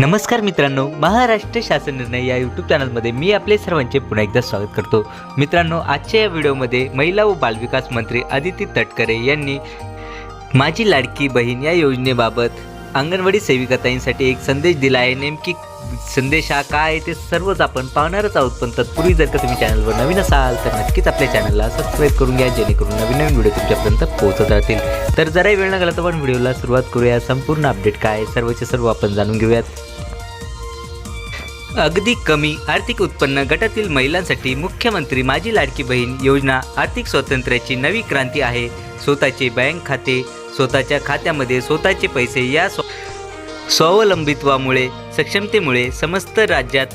नमस्कार मित्रांनो महाराष्ट्र शासन निर्णय या यूट्यूब चॅनलमध्ये मी आपले सर्वांचे पुन्हा एकदा स्वागत करतो. मित्रांनो आजच्या या व्हिडिओमध्ये महिला व बालविकास मंत्री आदिती तटकरे यांनी माझी लाडकी बहीण या योजनेबाबत अंगणवाडी सेविकाताईंसाठी एक संदेश दिला आहे. नेमकी संदेश हा काय आहे ते सर्वच आपण पाहणारच आहोत. पण तत्पूर्वी जर का तुम्ही चॅनलवर नवीन असाल तर नक्कीच आपल्या चॅनलला सबस्क्राईब करून घ्या जेणेकरून नवीन नवीन व्हिडिओ तुमच्यापर्यंत पोहोचत राहतील. तर जराही वेळ न तर आपण व्हिडिओला सुरुवात करूया. संपूर्ण अपडेट काय सर्वचे सर्व आपण जाणून घेऊयात. अगदी कमी आर्थिक उत्पन्न गटातील महिलांसाठी मुख्यमंत्री माझी लाडकी बहीण योजना आर्थिक स्वातंत्र्याची नवी क्रांती आहे. स्वतःचे बँक खाते स्वतःच्या खात्यामध्ये स्वतःचे पैसे या स्व स्वावलंबित्वामुळे सक्षमतेमुळे समस्त राज्यात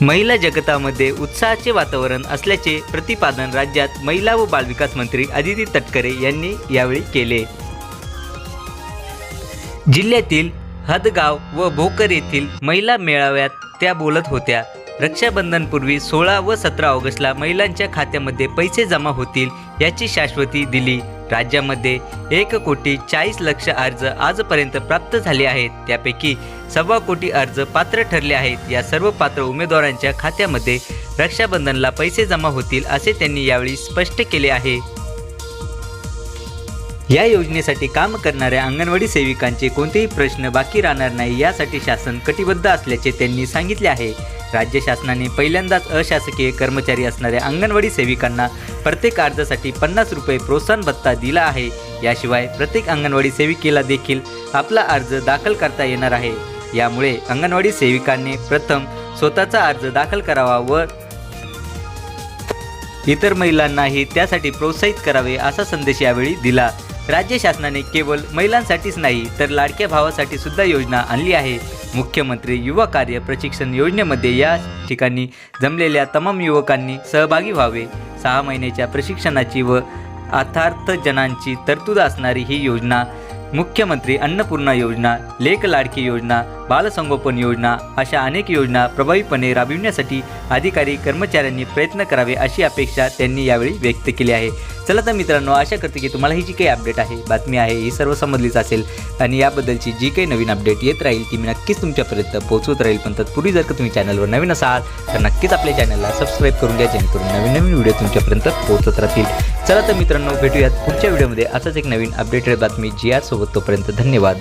महिला जगतामध्ये उत्साहाचे वातावरण असल्याचे प्रतिपादन राज्यात महिला व बालविकास मंत्री अदिती तटकरे यांनी यावेळी केले. जिल्ह्यातील हदगाव व भोकर येथील महिला मेळाव्यात त्या बोलत होत्या. रक्षाबंधनपूर्वी सोळा व सतरा ऑगस्टला महिलांच्या खात्यामध्ये पैसे जमा होतील याची शाश्वती दिली. राज्यामध्ये एक कोटी चाळीस लक्ष अर्ज आजपर्यंत प्राप्त झाले आहेत. त्यापैकी सव्वा कोटी अर्ज पात्र ठरले आहेत. या सर्व पात्र उमेदवारांच्या खात्यामध्ये रक्षाबंधनला पैसे जमा होतील असे त्यांनी यावेळी स्पष्ट केले आहे. या योजनेसाठी काम करणाऱ्या अंगणवाडी सेविकांचे कोणतेही प्रश्न बाकी राहणार नाही यासाठी शासन कटिबद्ध असल्याचे त्यांनी सांगितले आहे. राज्य शासनाने पहिल्यांदाच अशासकीय कर्मचारी असणाऱ्या अंगणवाडी सेविकांना प्रत्येक अर्जासाठी पन्नास रुपये प्रोत्साहन भत्ता दिला आहे. याशिवाय प्रत्येक अंगणवाडी सेविकेला देखील आपला अर्ज दाखल करता येणार आहे. यामुळे अंगणवाडी सेविकांनी प्रथम स्वतःचा अर्ज दाखल करावा व इतर महिलांनाही त्यासाठी प्रोत्साहित करावे असा संदेश यावेळी दिला. राज्य शासनाने केवळ महिलांसाठीच नाही तर लाडक्या भावासाठी सुद्धा योजना आणली आहे. मुख्यमंत्री युवा कार्य प्रशिक्षण योजनेमध्ये या ठिकाणी जमलेल्या तमाम युवकांनी सहभागी व्हावे. सहा महिन्याच्या प्रशिक्षणाची व अर्थार्थ तरतूद असणारी ही योजना मुख्यमंत्री अन्नपूर्णा योजना लेख लाडकी योजना बालसंगोपन योजना अशा अनेक योजना प्रभावीपणे राबविण्यासाठी अधिकारी कर्मचाऱ्यांनी प्रयत्न करावे अशी अपेक्षा त्यांनी यावेळी व्यक्त केली आहे. चला तर मित्रांनो आशा करते की तुम्हाला ही जी काही अपडेट आहे बातमी आहे ही सर्व समजलीच असेल. आणि याबद्दलची जी काही नवीन अपडेट येत राहील ती मी नक्कीच तुमच्यापर्यंत पोहोचवत राहील. पण तत्पूर्वी जर का तुम्ही चॅनलवर नवीन असाल तर नक्कीच आपल्या चॅनलला सबस्क्राईब करून घ्या जेणेकरून नवीन नवीन व्हिडिओ तुमच्यापर्यंत पोहोचत राहतील. चला तर मित्रांनो भेटूयात पुढच्या व्हिडिओमध्ये. असाच एक नवीन अपडेटेड बातमी जी आजसोबत तोपर्यंत धन्यवाद.